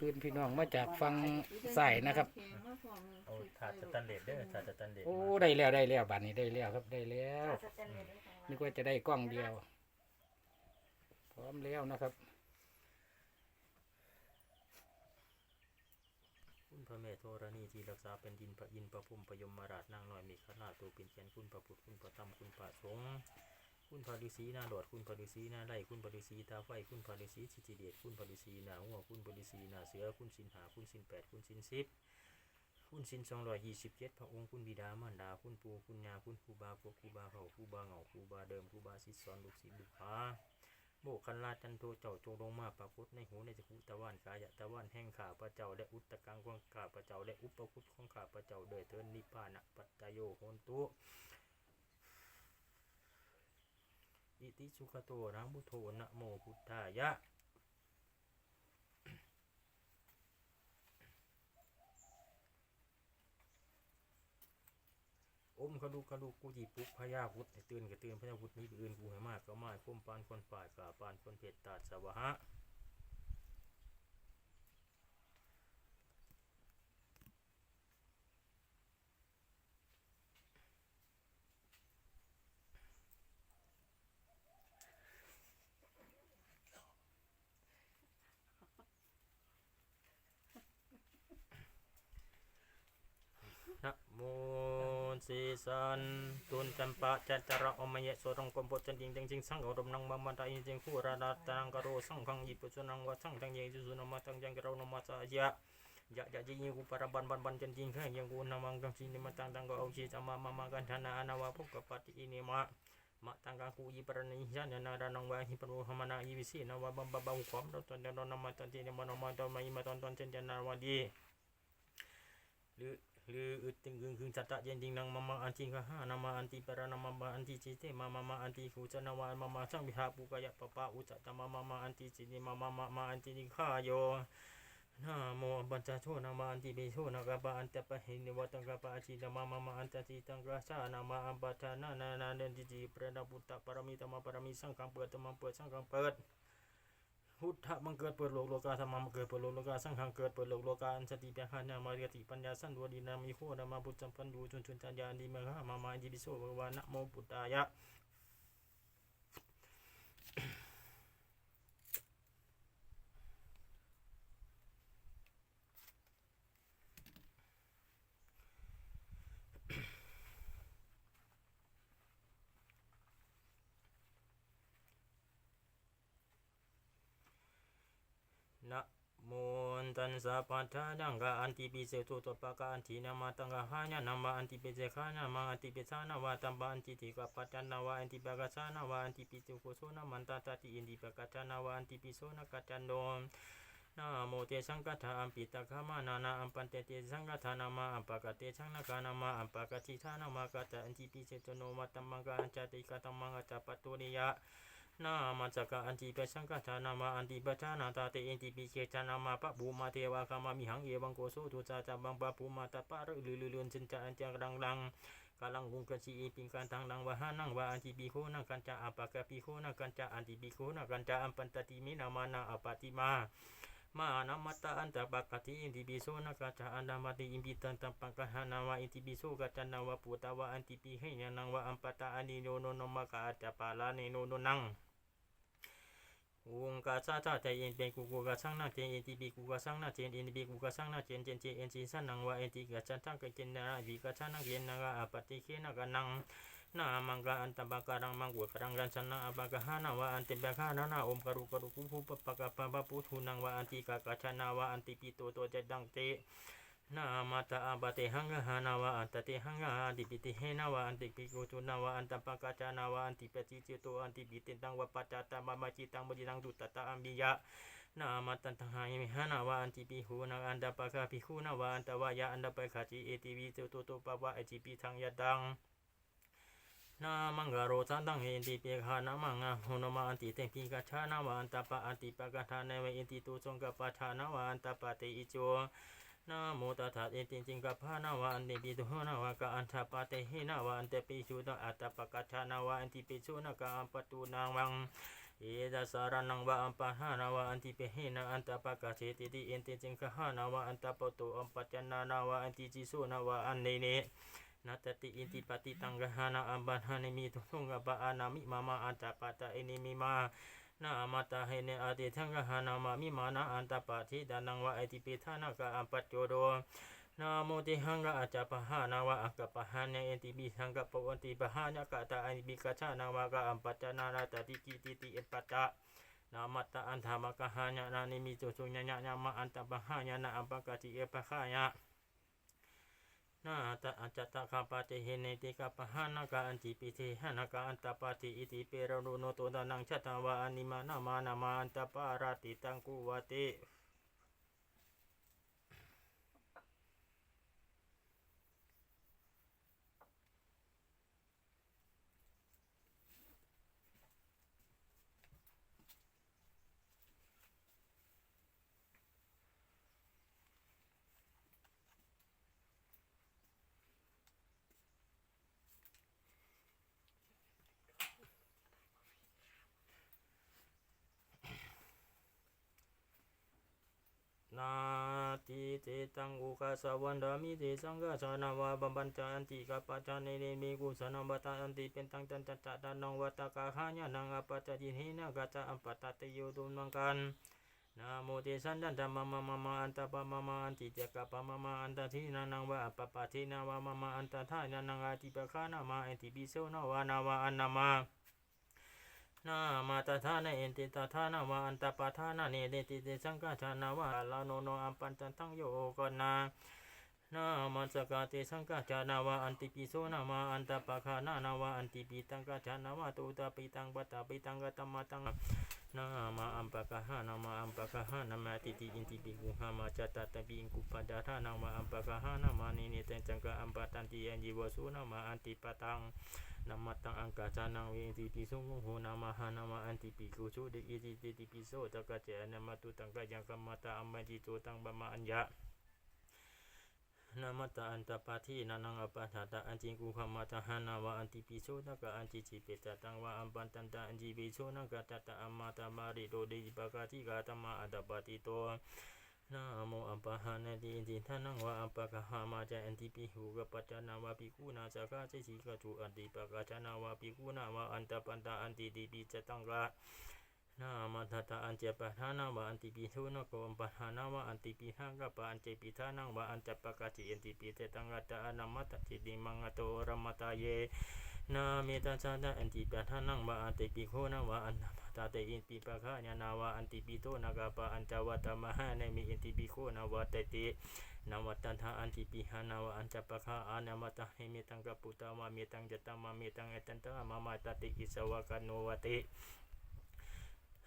ตื่นพี่น้องมาจากฟังใส่นะครับเอาถาดสแตนเลสเด้อถาดสแตนเลสโอ้มาได้แล้วได้แล้วบัดนี้ได้แล้วครับได้แล้วนึกว่าจะได้กล้องเดียว พร้อมแล้วนะครับคุณพระแม่ธรณีที่รักษาเป็นดินพระอินทร์พระพุ่มพระยมราชนางน้อยมีขนาดตัวเป็นเขียนคุณพระพุทธคุณพระธรรมคุณพระสงฆ์ คุณพระฤาษีนาโดดคุณพระฤาษีนาไล่คุณพระฤาษีตาไฟคุณพระฤาษีชิจิเดชคุณพระฤาษีนาหัวคุณพระฤาษีนาเสือคุณสินหาคุณสินแปดคุณสินสิบคุณสินสองร้อยยี่สิบเจ็ดพระองค์คุณบิดามารดาคุณปู่คุณยาคุณครูบาพวกครูบาเขาครูบาเหงาครูบาเดิมครูบาศิษย์สอนลูกศิษย์ลูกหาโบกคันลาจันโทเจ้าจงลงมาปรากฏในหูในจักรุตะวันกายะตะวันแห่งข้าพระเจ้าและอุตตะกังของข้าพระเจ้าและอุปคุตของข้าพระเจ้าเดยเทินนิพพานะปัตตโยโหนตุ อิติสุขโตนะมุโทนะโมพุทธายะอมขลุกขลุกกูจีปุกพญาพุทธตื่นกระตื่นพญาพุทธนี้ไปอื่นกูให้มากก็มากคุ้มปานคนป่ายกาปานคนเพชรตาดสวะฮะ นะโมสีสันตุนจัมปะจัตตระอมยะสรงกมปจันจิงจังจิงสังกรมนังมัมมันตาอินจิงคูราดาตังกโรสังขังยิปุสุนังวะสังจังเยจุสุนมาตังจังกเรานมาสายะยะยะจิยิกูปารบันบันบันจันจิงข้ายังกูนามังกังสินิมาตังตังกเอาชีจามามามากันธนาอนาวะพุกปฏิอินิมะมะตังกังกูยิปรณิยันนารานังวะหิปรุหมนายิวิสีนาวะบัมบะบะหุความรตอนตอนนามาตันตินมานมาตอนมาอิมาตอนตอนเจนจันนาวะดีหรือ หรืออึดตึงกึงคึงจัตตะเย็นดิงนังมามาอันติกะหานามาอันติปะรานามามาอันติจิเตมามามาอันติฟูจนาวะมามาสังวิหาปุกายะปะปะอุจตะมามามาอันติจินิมามามามาอันตินิข้าโยนะโมปัญจโชนามาอันติเบโชนากะปะอันตะปะหินิวัตังกะปะอจินามามามาอันตติตังกะสานามาอัมปะทานานานาเดนติจิปรณพุตตะปรมิตมะปรมิสังฆังเปิดตมะเปิดสังฆังเปิด พุทธะบังเกิดเปิดโลกโลกาธรรมะบังเกิดเปิดโลกโลกาสังฆังเกิดเปิดโลกโลกาอันสติปัญญานามาเรียติปัญญาสันดวดีนามิโคนามาพุทธัมปันดูจุนจุนจัญญานิมะหามามาจิบิโสภะวานะโมพุทธายะ นะโมตันสะปัทธานังกะอันติปิเสตุตปะกะอันตินามาตังกะหาญานามาอันติปิเสขานามะอันติปิสานาวะตัมปะอันติติกะปัจจนาวะอันติปะกะสานาวะอันติปิตุโกโสนะมันตาตติอินติปะกะจานาวะอันติปิโสนะกะจันโดนะโมเตสังกัทาอัมปิตะขมานานาอัมปันเตเตสังกัทานามาอัมปะกะเตชังนะกานามาอัมปะกะทิทานามะกะตะอันติปิเสตุโนมะตัมมังกะอันจติกะตัมมังกะจปัตตุริยะ นามาจักอันติเปสังกัจานามาอันติปัจานาตาเตอินติปิเกจานามาปะบูมาเทวากามามิหังเอวังโกโสตุจาจาบังปะปูมาตะปะรึลือลือลือนจินจาอันจังรังรังกาลังกุงกะชีปิงกันทังดังวะหานังวะอันติปิโคนังกันจาอัปปะกะปิโคนังกันจาอันติปิโคนังกันจาอัมปันตติมินามานาอปติมามานามัตตาอันตะบักกติอินติปิโสนะกะจาอัน ดามาติอินปิตันตัมปังกานาวะอินติปิโสกะจันนาใจเอ็นเป็นกูกูกาสังนาเจนเอ็นทีบีกูกาสังนาเจนเอ็นทีบีกูกาสังนาเจนเจนเจนเอ็นจีสันนังวะเอ็นทีกาจันทังกเจนนาวิกาชันนังเจนนางอาปติเคนากานังนามังกาอันตบาการังมังกุกรังกันสันนาอบากาหานาวะอันติบาคานานาอมกรุกรุกุภูปปะกะปะปะปุถุนังวะอันติกากาชนาวะอันติปิโตโตเจดังเต นามาตาอาบาเตหังหานาวะอันตเตหังกะอันติปิติเฮนาวะอันติปิกุตุนาวะอันตปะกะจานาวะอันติปะจิจิโตอันติปิติตังวะปัจจตามะมะจิตังบดิตังดุตตะอัมบิยะนามาตันทหายมิหานาวะอันติปิหูนาอันตปะกะปิหูนาวะอันตวะยะอันตปะกะจิเอติวิโตโตโตปะวะอจิปิทังยะดังนามังกโรสันตังเฮนติเปคานามังอะหุนมาอันติเตปิกะชานาวะอันตปะอันติปะกะทานเวอินติตุสงกปะทานาวะอันตปะเตอิโจ นะโมตัสสะเอติจิงกัปพานาวะอันติปิตุนาวะกะอันทปะเตหินาวะอันเตปิสุตอัตตปะกะชานาวะอันติปิสุนะกะอัมปตุนาวังเอตัสสารนังวะอัมปะหานาวะอันติเปหินะอันตปะกะเทติติเอนติจิงคะหานาวะอันตปะโตอัมปัจจนานาวะอันติจิโสนาวะอันเนเนนาตติอินติปฏิตังกะหานะอัมปันหานิมิตุทุงกะปะอานามิมามาอันตปะตะเอนิมิมา นามาตาเฮเนอาติทังกหานามามิมานะอันตปะทิดานังวะไอติปิทานะกะอัมปัจโจโดนะโมติหังกะอาจปะหานาวะอักกะปะหานะเอติบิหังกะปะวันติปะหานะกะตะอันบิกะชานาวะกะอัมปัจจนาราตติกิติติเอปัตตะนามัตตะอันธามะกะหานะนานิมิตุสุญญะญะมะอันตปะหานะนะอัมปะกะติเอปะหายะ นาตะอัจจตะคาปาติเฮเนติกาปะหานากาอันติปิเทหานากาอันตาปาติอิติเปรโรโนโตตานังชะตาวาอนิมานามานามาอันตาปาราติตังกุวะติ นาติเตตังอุกาสวันดามิเตสังฆาชานาวาบัมปัญจันติกาปะจาเนเนมิกุสนาบัตตาอันติเป็นตังจันจัตตะดานังวัตตะกาหาญานังอปัจจจิหินะกัจจะอัมปตะเตโยตุนังกันนะโมเตสันดันธรรมมะมะมะอันตะปะมะมะอันติเจกะปะมะมะอันตะทีนานังวะปะปะทีนาวะมะมะอันตะทานานังอาติปะคานามาอันติปิโสนาวานาวะอันนามา นามาตถานะเอนติตถานะวะอันตปะทานะเนเดติเตสังฆาชานาวะลาโนโนอัมปันตันตังโยกนานามาสกาเตสังฆาชานาวะอันติปิโสนามาอันตปะคานานาวะอันติปิตังกาชานาวะตุตาปิตังปัตตาปิตังกตมะตังนามาอัมปะกะหานามาอัมปะกะหานามาติติอินติปิกุหามาจัตตะตะปิอิงกุปะดาธานามาอัมปะกะหานามานิเนเตจังกะอัมปะตันติยันยิวสุนามาอันติปะตังนามัตตังอังกาจานังเวทิปิโสุงโหนามาหานามาอันติปิกุชุเดอิติติติปิโสตะกะเจนะมาตุตังกะยังกัมมตะอัมมัจิโตตังบะมาอัญญะนามัตตะอันตปาทินานังอปะทาตะอันจิกุขมาตะหานาวะอันติปิโสตะกอันจิจิเปตตังวะอัมปันตันตะอันจิปิโสนะกตะตะอัมมาตะมาริโตเดจิปะกะทิกาตมะอัตตปาติโต นะโมอัมปะหานะติอินติทานังวะอัมปะกะหามาจะอันติปิหูกะปัจจานาวะปิกุนาสะกะเจสิกะตุอันติปะกะจานาวะปิกุนาวะอันตะปันตะอันติติปิจตังกะนามาทัตตะอันเจปะทานาวะอันติปิทุนโกอัมปะหานาวะอันติปิหังกะปะอันเจปิทานังวะอันจะปะกะจิอันติปิเตตังกะตะอนามัตตะจิติมังกะโตระมตะเย นาเมตาจานะอันติปะทานังวะอันติปิโคนะวะอันนาตาเตอินปิปะคะญาณาวะอันติปิโตนะกะปะอันจาวัตตมหาเนมิอินติปิโคนะวะเตตินาวัตันทาอันติปิหานาวะอันจะปะคะอานามัตตะเฮมิตังกะปุตามะเมตังจตามะเมตังเอตันตะมะมาตติอิสวะกันโนวะติ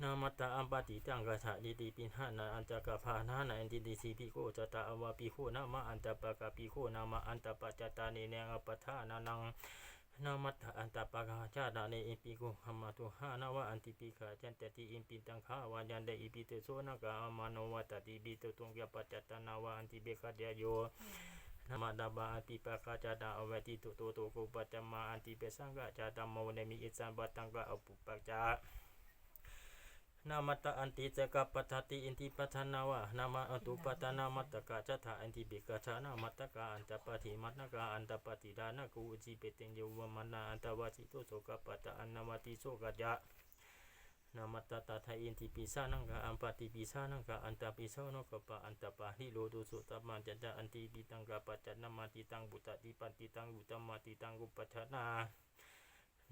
นามัตตะอัมปติตังกะทะดิติปิหานะอันจะกะภานานะอันติดิสีปิโกจตะอวะปิโคนะมะอันตะปะกะปิโคนะมะอันตะปะจตานิเนงอปะทานานัง นามัตอันตปะกาชาดาในอิปิกุหัมาตุหานาวะอันติปิกาจันตติอิปิตังขาวายันเดอิปิเตโซนากามานวัตติบิตุตุงยปัจจตนาวะอันติเบคาเดโยนามาดาบาอันติปะกาจาดาอเวติตุโตโตกุปัจจมาอันติเปสังกะจาดามโมเนมิอิสัมบัตังกะอปุปปัจจา นามัตตะอันติจกับปัฏติอินติปัฏนาวะนามาอตุปัฏฐานามัตตะกะจัตถาอันติบิกะชานามัตตะกะอันตปะถิมัตตะกะอันตปะติดานะกูจิเปเตงโยวมนาอันตวาจิโตโสกปัตตอันนามติโสกะยะนามัตตะตถาอินติปิสานังกะอัมปะติปิสานังกะอันตปิสโนกปะอันตปะหิโลตุสุตตมันจันตะอันติปิตังกะปัจจนามาติตังบุตติปันติตังอุตมาติตังอุปัฏนา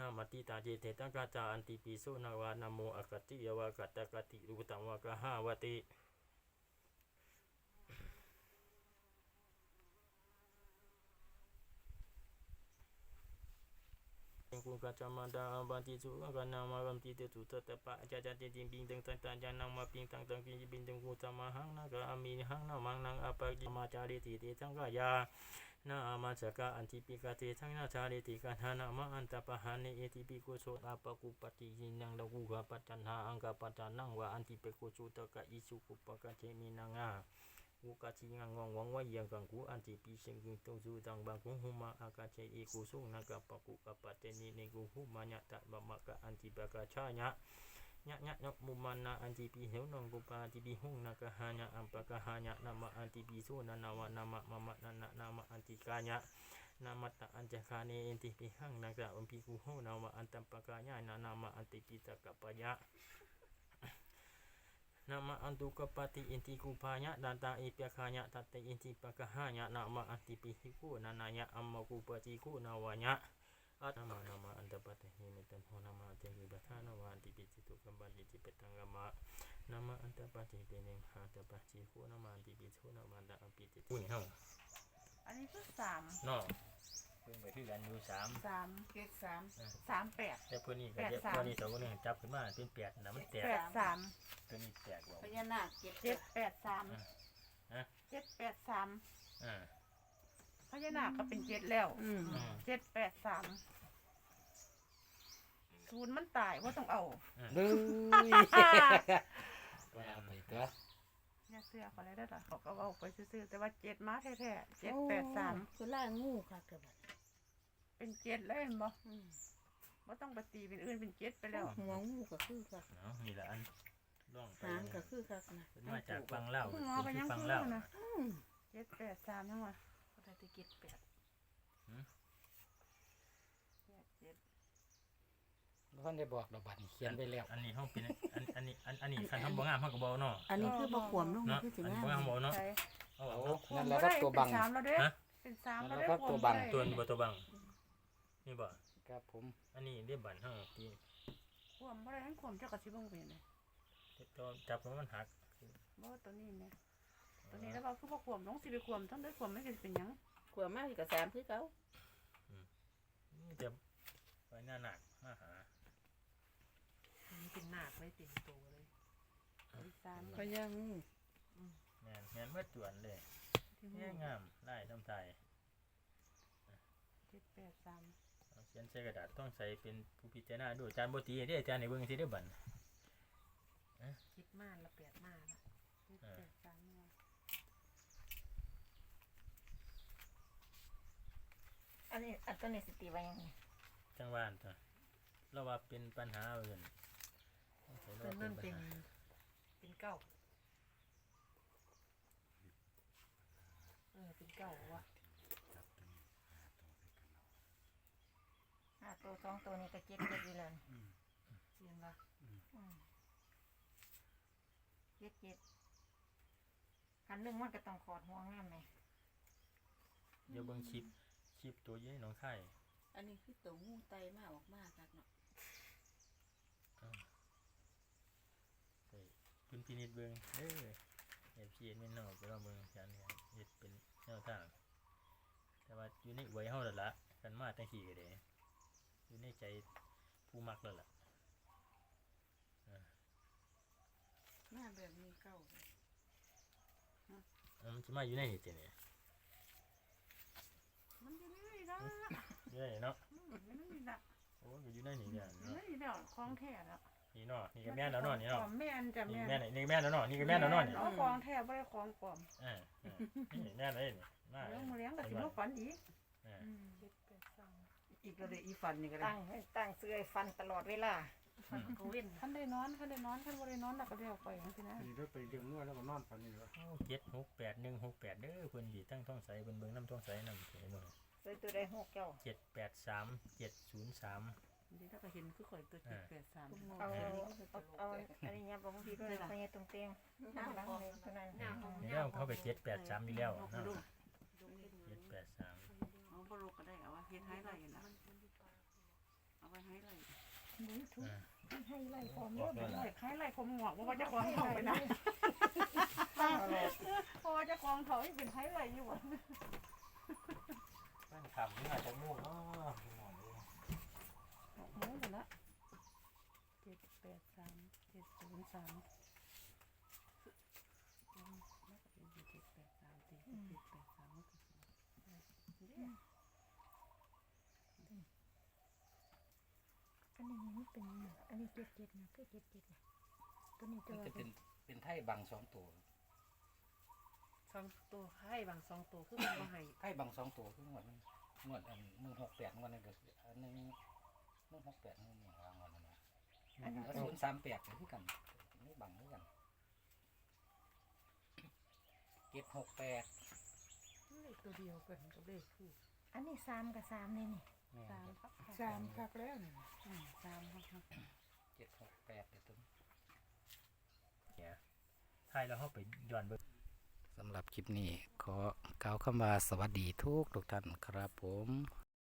นามาติตาเจเตตังกาจาอันติปิโสนาวานาโมอากติยวากัตตกติรูตังวากะหาวติกุกัจจมาดาบันติสุกันามารัมติเตตุตตะปะจาจาเตจิปิงตังตังตังจานังมาปิงตังตังกิปิงตังกุตมะหังนากะอามิหังนามังนังอปะกิมาจาริติเตตังกายา นามาสกะอันติปิกาเตทั้งนาชาลิติกันหานามาอันตปะหานิเอติปิโกโสอาปะกุปติยินังละกุกะปัจจันหาอังกะปัจจานังวะอันติเปโกสุตะกะอิสุกุปะกะเจมินังอาอุกะจิงังงองวังวะยังกังกูอันติปิเชงกุตงสุตังบังกุหุมาอากาเจอิกุสุงนากะปะกุกะปะเตนิเนกุหุมะญะตะบะมะกะอันติปะกะชาญะยะ ยะยะมุมานะอันติปีเหวนองกุปาอันติปีหุ่งนากะหายะอัมปะกะหายะนามะอันติปีสุนานาวะนามะมะมะนะนะนามะอันติกายะนามัตตะอันจะคาเนอันติปีหังนากะอัมปีกุโหนาวะอันตัมปะกายะนานามะอันติปีตะกะปะยะ Nama antu kepati inti kupanya data ipiakanya tate inti pakahanya nama anti pihiku nananya amma kupatiku nawanya at nama nama anta patahi mitan ho nama anti ribatana wa anti picitu kembali di petanggama nama anta pati bening hata paciku nama anti picu nama anta api citu ni hang อันนี้คือสาม no เพิ่งไปคือกันอยู่สามสามเจ็ดสามสามแปด แต่เพื่อนนี่ก็แปดเดี๋ยวสาม ตัวนี้สองคนนี้จับขึ้นมาเป็นแปดนะมันแตกแปดสามตัวนี้แตกว่าพญานาคเจ็ดเจ็ดแปดสามฮะเจ็ดแปดสามอ่า พญานาคก็เป็นเจ็ดแล้วอืมอืมเจ็ดแปดสามศูนย์มันตายว่าต้องเอาเบ้ยว่าไปตัวเนี่ยเสื้อเขาเลยได้หรอเขาก็เอาไปซื้อๆแต่ว่าเจ็ดมาแท้ๆเจ็ดแปดสามคือล่างูค่ะเกือบเป็นเจ็ดเลยเห็นบ่อืมว่าต้องไปตีเป็นอื่นเป็นเจ็ดไปแล้ว หัวงูก็คือค่ะเนาะนี่แหละอันล่องไปหางก็คือค่ะนะเป็นมาจากฟังเล่าเพิ่งเอาไปเป็นยังที่ฟังคือเล่านะอืมเจ็ดแปดสามยังวะ ก็ได้แต่เจ็ดแปดหืม แปดเจ็ดท่านได้บอกดอกบัตรเขียนไปแล้วอันนี้ห้องเป็นอันอันนี้อันอันนี้คันทำบ่งามเฮาก็บ่เอาเนาะอันนี้คือบ่ขวมลงเนาะคือสิอันงาบ่งามมบ่เอาเนาะใช่เอาโอ้เอาเนาะ นั่นแหละครับตัวบัง เป็นสามแล้วเด้ฮะ เป็นสามนั่แล้วนแหละเด้ครับตัวบังได้ตัวนี้บ่ตัวบังนี่บ่ครับผมอันนี้เรียบบันเฮาที่ขวมบ่ได้ทั้งขวมเจ้ากระชิบงเป็นเลยตัวจับแล้วมันหักบ่ตัวนี้เนี่ย ตัวนี้แล้วเราคือบ่ขวมน้องสิไปขวมต้องได้ขวมไม่เป็นเป็นหยังขวมมากกับสามคือเขานี่จะไว้หน้าหนักมาหาอันนี้เป็นหนาคไว้เต็มตัวเลยเป็นสามพญางูแม่นแม่นเมื่อจวนเลยที่แย่งามไล่ทำไทยเจ็ดแปดสามเอาเขียนใส่กระดาษต้องใส่เป็นผู้พิจารณาดูอาจารย์บ่ตีเด้อาจารย์ในเบิ่งสิได้อบัน คิดมากละแปดมากละเจ็ดแปดสามเนี่ย อันนี้อันตัวนี้สติว่ายังไงจังหวานตัวเราว่าเป็นปัญหาเอาเงินต้องใส่เราตัวว่านั่นปัเป็ญนหาเป็นเก้าเออเป็นเก้าวะห้าตัวสองตัวนี้ก็เจ็ดเจ็ดอยู่แล้วเสียงละอืมเจ็ดเจ็ดคันเรื่องมันก็ต้องขอดห่วงน้ำไหมเดี๋ยวเบิ่งคลิป คลิปตัวอยี่หน้องไข่อันนี้คือตัวงูไตมาออกมาค่ะเนาะใส่คุณพินิจเบิ่งเด้อเอฟซีเอ็นเนาะไปลองเบิ่งอาจารย์เนี่ยเฮ็ดเป็นแนวทาง แต่ว่าอยู่ในไว้เฮาแล้วล่ะกันมาตั้งขี่ก็ได้อยู่ในใจผู้มักแล้วล่ะหน้าแบบนี้เก้าเอามันสิมาอยู่ในนี่ติเนี่ย มันอยู่นี่นะอยู่ในนี่เนาะอืมอยู่นี่ละโอ้ยอยู่ในนี่เนี่ยอยู่เนาะนี่แล้วคล้องแท้แล้วนี่เนาะนี่ก็แม่นแล้วเนาะนี่เนาะแม่นจะนี่แม่นแม่นนี่แม่นแล้วเนาะนี่ก็แม่นแล้วเนาะนี่เอาคล้องแท้ไม่ได้คล้องปลอมอ่าอ่านี่แม่นเลยนี่มาเรื่องมือเลี้ยงกับสิมาฝันอีกอ่าเจ็ดแปดสามอีกก็เลยอีฟันนี่ก็ได้ตั้งให้ตั้งเสื้อให้ฟันตลอดเวลา อืมเขาเว้นขั้นได้นอนขั้นได้นอนขั้นบ่ได้นอนเราก็เรียกไปจังซี่นะดีด้วยไปเดือดนวดแล้วก็นอนฝันนี่เหรอโอ้เจ็ดหกแปดหนึ่งหกแปดเด้อเพิ่นสิตั้งท้องใสเบิ่งเบิ่งน้ำท้องใสน้ำเห็นบ่ใส่ตัวได้หกเจ้าเจ็ดแปดสามเจ็ดศูนย์สามเดี๋ยวถ้าก็เห็นคือข่อยตัวเจ็ดแปดสามเอาเอาเอาอันนี้ยับลงพี่ด้วยไปยังตรงเตียงน้ำล้างเลยเท่านั้นนี่แล้วเขาไปเจ็ดแปดสามอยู่แล้วเนาะเจ็ดแปดสามเอาบลูกก็ได้เอาไว้เฮ็ดไฮไลท์นะเอาไว้ไฮไลท์อ่าให้ไล่ความบอกด้วยล่ะเด็กไฮไลท์ผมหงอกว่าจะคล้องเขาไปนะเพราะว่าจะคล้องเขาให้เป็นไฮไลท์อยู่วะนั่นขำนี่อาจจะม่วงเนาะโอ้โหหมดละเจ็ดแปดสามเจ็ดศูนย์สามอืมแล้วก็เป็นเจ็ดแปดสามสี่เจ็ดแปดสามก็คือเนี่ย อันนี้มัน เป็นอันนี้เจ็ดเจ็ดนะคือเจ็ดเจ็ดนะตัวนี้ตัมันวจะเป็นเป็นไทยบังสองตัวสองตัวให้บางสองตัวคือมันมาให้ไทยบังสองตัวคืองวดมันงวดอันหนึ่งหกแปดงวดนึงก็คืออันหนึ่งหนึ่งหกแปดหนึ่งหนึ่งรางวัลนั่นนะอันนี้ศูนย์สามแปดคือกันนี่บังคือกันเจ็ดหกแปดเลขตัวเดียวกันกับเลขคู่อันนี้สามกับสามนี่นี่ แม่สามครับสามคักแล้วนี่อืมสามครับ เจ็ดหกแปดเดี๋ยวตุ้มไทยแล้วเขาไปย้อนเบิ่งสำหรับคลิปนี้ ขอกล่าวคำว่าสวัสดีทุกทุกท่านครับผม